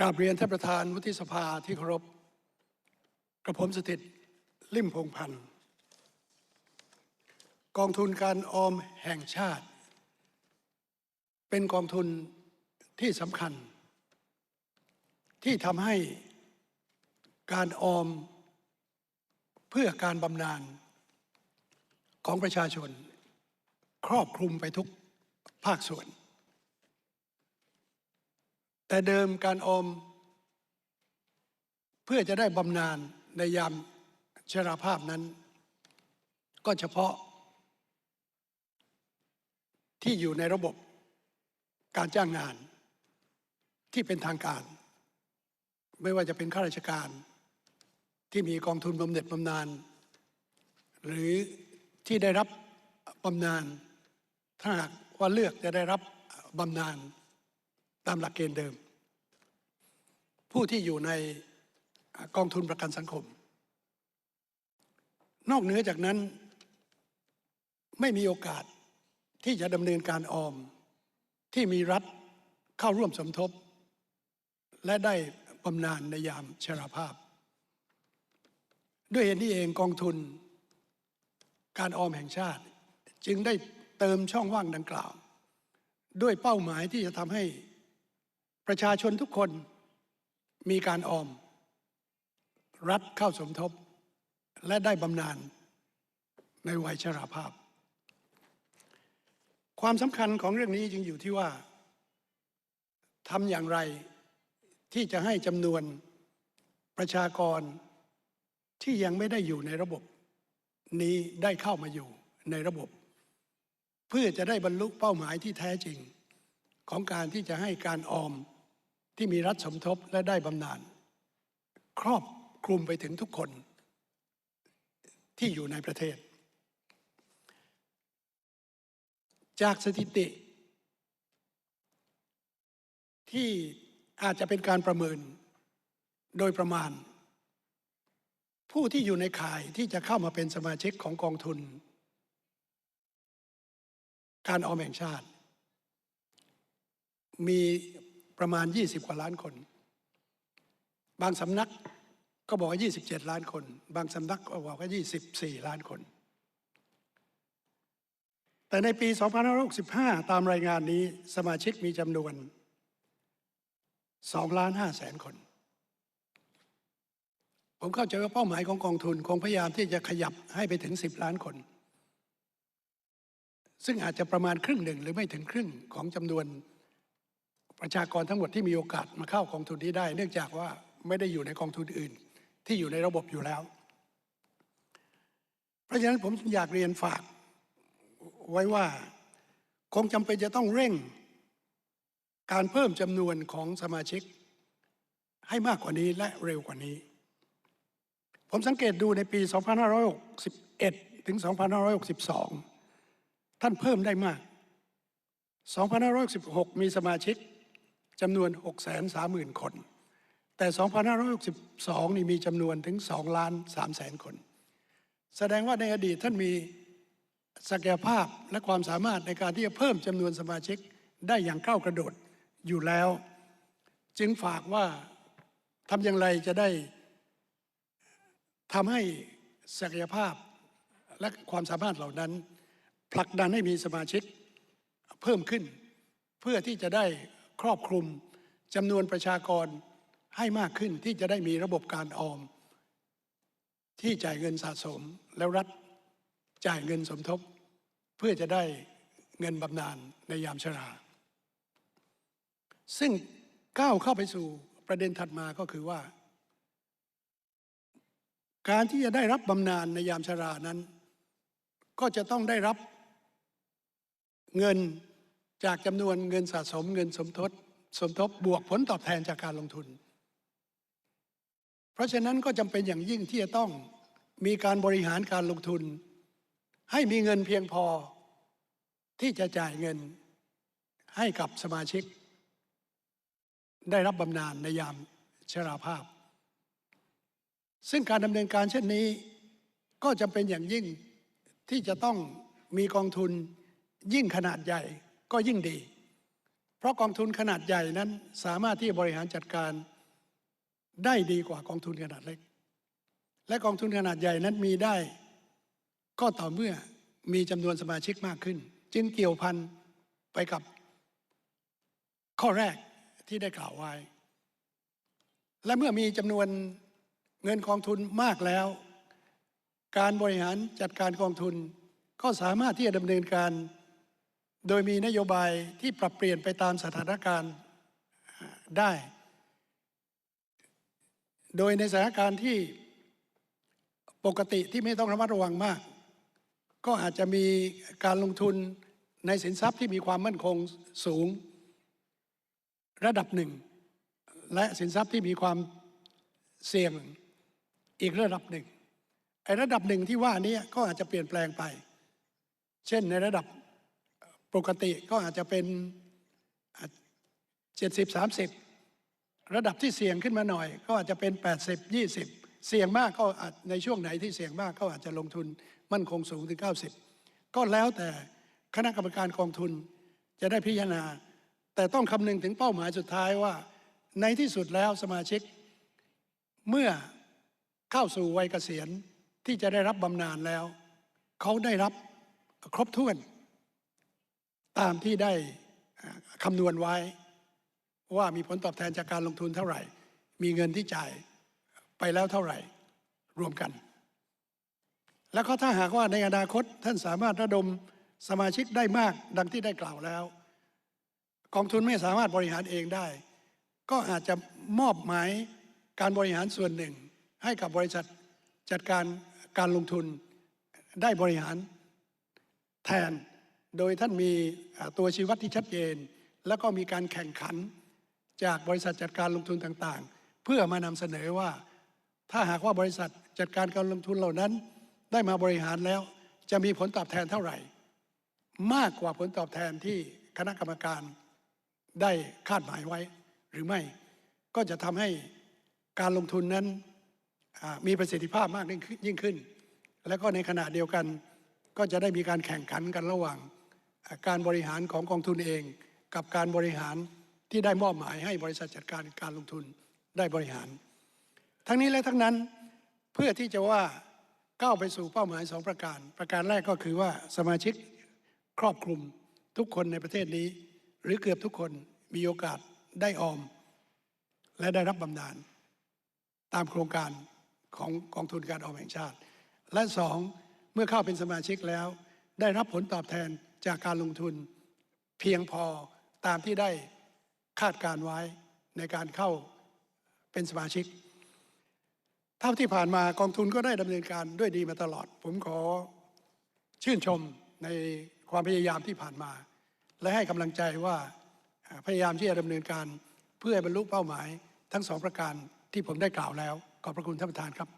กราบเรียนท่านประธานวุฒิสภาที่เคารพกระผมสถิตลิ่มพงพันธ์กองทุนการออมแห่งชาติ เป็นกองทุนที่สำคัญ ที่ทำให้การออมเพื่อการบำนาญของประชาชน ครอบคลุมไปทุกภาคส่วน แต่เดิมการออม เพื่อจะได้บำนาญในยามชราภาพนั้น ก็เฉพาะ ที่อยู่ในระบบการจ้างงานที่เป็นทางการ ไม่ว่าจะเป็นข้าราชการ ที่มีกองทุนบำเหน็จบำนาญหรือที่ได้รับบำนาญถ้าหากว่าเลือกจะได้รับบำนาญตามหลักเกณฑ์เดิม ผู้ที่อยู่ในกองทุนประกันสังคม นอกเหนือจากนั้นไม่มีโอกาสที่จะดำเนินการออมที่มีรัฐเข้าร่วมสมทบ และได้บำนาญในยามชราภาพ ด้วยเหตุนี้เองกองทุนการออมแห่งชาติ จึงได้เติมช่องว่างดังกล่าว ด้วยเป้าหมายที่จะทำให้ประชาชนทุกคน มีการออม รัฐเข้าสมทบ และได้บำนาญในวัยชราภาพ ความสำคัญของเรื่องนี้จึงอยู่ที่ว่าทำอย่างไรที่จะให้จำนวนประชากรที่ยังไม่ได้อยู่ในระบบ นี้ได้เข้ามาอยู่ในระบบ เพื่อจะได้บรรลุเป้าหมายที่แท้จริง ของการที่จะให้การออม ที่มีรัฐสมทบและได้บำนาญครอบคลุมไปถึงทุกคนที่อยู่ในประเทศ จากสถิติ ที่อาจจะเป็นการประเมินโดยประมาณ ผู้ที่อยู่ในข่ายที่จะเข้ามาเป็นสมาชิกของกองทุน การออมแห่งชาติ มี ประมาณ 20 กว่าล้านคน บางสำนักก็บอกว่า 27 ล้านคน บางสำนักก็บอกว่า 24 ล้านคน แต่ในปี 2565 ตามรายงานนี้สมาชิกมีจำนวน2ล้าน5แสนคน ผมเข้าใจว่าเป้าหมายของกองทุน คงพยายามที่จะขยับให้ไปถึง 10 ล้านคน ซึ่งอาจจะประมาณครึ่งหนึ่งหรือไม่ถึงครึ่งของจำนวน ประชากรทั้งหมดที่มีโอกาสมาเข้ากองทุนนี้ได้ เนื่องจากว่าไม่ได้อยู่ในกองทุนอื่น ที่อยู่ในระบบอยู่แล้ว เพราะฉะนั้นผมอยากเรียนฝากไว้ว่า คงจำเป็นจะต้องเร่ง การเพิ่มจำนวนของสมาชิก ให้มากกว่านี้และเร็วกว่านี้ ผมสังเกตดูในปี 2561 ถึง 2562 ท่านเพิ่มได้มาก 2516มีสมาชิก จำนวน 630,000 คน แต่ 2562 นี่มีจำนวนถึง2ล้าน3แสนคน แสดงว่าในอดีตท่านมีศักยภาพและความสามารถในการที่จะเพิ่มจำนวนสมาชิกได้อย่างก้าวกระโดดอยู่แล้ว จึงฝากว่าทำอย่างไรจะได้ทำให้ศักยภาพและความสามารถเหล่านั้น ผลักดันให้มีสมาชิกเพิ่มขึ้น เพื่อที่จะได้ ครอบคลุมจำนวนประชากรให้มากขึ้นที่จะได้มีระบบการออม ที่จ่ายเงินสะสมแล้วรัฐจ่ายเงินสมทบ เพื่อจะได้เงินบำนาญในยามชรา ซึ่งก้าวเข้าไปสู่ประเด็นถัดมาก็คือว่า การที่จะได้รับบำนาญในยามชรานั้น ก็จะต้องได้รับเงิน จากจำนวนเงินสะสมเงินสมทบสมทบบวกผลตอบแทนจากการลงทุน เพราะฉะนั้นก็จำเป็นอย่างยิ่งที่จะต้องมีการบริหารการลงทุน ให้มีเงินเพียงพอที่จะจ่ายเงินให้กับสมาชิก ได้รับบำนาญในยามชราภาพ ซึ่งการดำเนินการเช่นนี้ก็จำเป็นอย่างยิ่งที่จะต้องมีกองทุนยิ่งขนาดใหญ่ ก็ยิ่งดี เพราะกองทุนขนาดใหญ่นั้นสามารถที่บริหารจัดการได้ดีกว่ากองทุนขนาดเล็ก และกองทุนขนาดใหญ่นั้นมีได้ ก็ต่อเมื่อมีจำนวนสมาชิกมากขึ้น จึงเกี่ยวพันไปกับข้อแรกที่ได้กล่าวไว้ และเมื่อมีจำนวนเงินกองทุนมากแล้ว การบริหารจัดการกองทุนก็สามารถที่จะดำเนินการ โดยมีนโยบายที่ปรับเปลี่ยนไปตามสถานการณ์ได้ โดยในสถานการณ์ที่ปกติที่ไม่ต้องระมัดระวังมาก ก็อาจจะมีการลงทุนในสินทรัพย์ที่มีความมั่นคงสูง ระดับหนึ่ง และสินทรัพย์ที่มีความเสี่ยงอีกระดับหนึ่งไอ้ระดับหนึ่งที่ว่านี้ก็อาจจะเปลี่ยนแปลงไป เช่นในระดับ ปกติก็อาจจะเป็นเจ็ดสิบสามสิบระดับที่เสี่ยงขึ้นมาหน่อย ก็อาจจะเป็น 80 20 เสี่ยงมากก็อาจในช่วงไหนที่เสี่ยงมากก็อาจจะลงทุนมั่นคงสูงถึง 90 ก็แล้วแต่คณะกรรมการกองทุนจะได้พิจารณา แต่ต้องคำนึงถึงเป้าหมายสุดท้ายว่า ในที่สุดแล้วสมาชิก เมื่อเข้าสู่วัยเกษียณที่จะได้รับบำนาญแล้ว เขาได้รับครบถ้วน ตามที่ได้คำนวณไว้ ว่ามีผลตอบแทนจากการลงทุนเท่าไหร่ มีเงินที่จ่ายไปแล้วเท่าไหร่ รวมกัน แล้วก็ถ้าหากว่าในอนาคตท่านสามารถระดมสมาชิกได้มากดังที่ได้กล่าวแล้ว กองทุนไม่สามารถบริหารเองได้ ก็อาจจะมอบหมายการบริหารส่วนหนึ่ง ให้กับบริษัทจัดการการลงทุนได้บริหารแทน โดยท่านมีตัวชีวัดที่ชัดเจน แล้วก็มีการแข่งขันจากบริษัทจัดการลงทุนต่างๆ เพื่อมานำเสนอว่า ถ้าหากว่าบริษัทจัดการการลงทุนเหล่านั้น ได้มาบริหารแล้วจะมีผลตอบแทนเท่าไหร่ มากกว่าผลตอบแทนที่คณะกรรมการได้คาดหมายไว้หรือไม่ก็จะทำให้การลงทุนนั้นมีประสิทธิภาพมากยิ่งขึ้น และก็ในขณะเดียวกันก็จะได้มีการแข่งขันกันระหว่าง การบริหารของกองทุนเอง กับการบริหารที่ได้มอบหมายให้บริษัทจัดการการลงทุนได้บริหาร ทั้งนี้และทั้งนั้นเพื่อที่จะว่าก้าวไปสู่เป้าหมายสองประการ ประการแรกก็คือว่าสมาชิกครอบคลุมทุกคนในประเทศนี้ หรือเกือบทุกคนมีโอกาสได้ออม และได้รับบำนาญตามโครงการของกองทุนการออมแห่งชาติ และสองเมื่อเข้าเป็นสมาชิกแล้ว ได้รับผลตอบแทน จากการลงทุนเพียงพอตามที่ได้คาดการไว้ในการเข้าเป็นสมาชิก เท่าที่ผ่านมากองทุนก็ได้ดำเนินการด้วยดีมาตลอด ผมขอชื่นชมในความพยายามที่ผ่านมา และให้กำลังใจว่าพยายามที่จะดำเนินการเพื่อบรรลุเป้าหมายทั้งสองประการที่ผมได้กล่าวแล้ว ขอบพระคุณท่านประธานครับ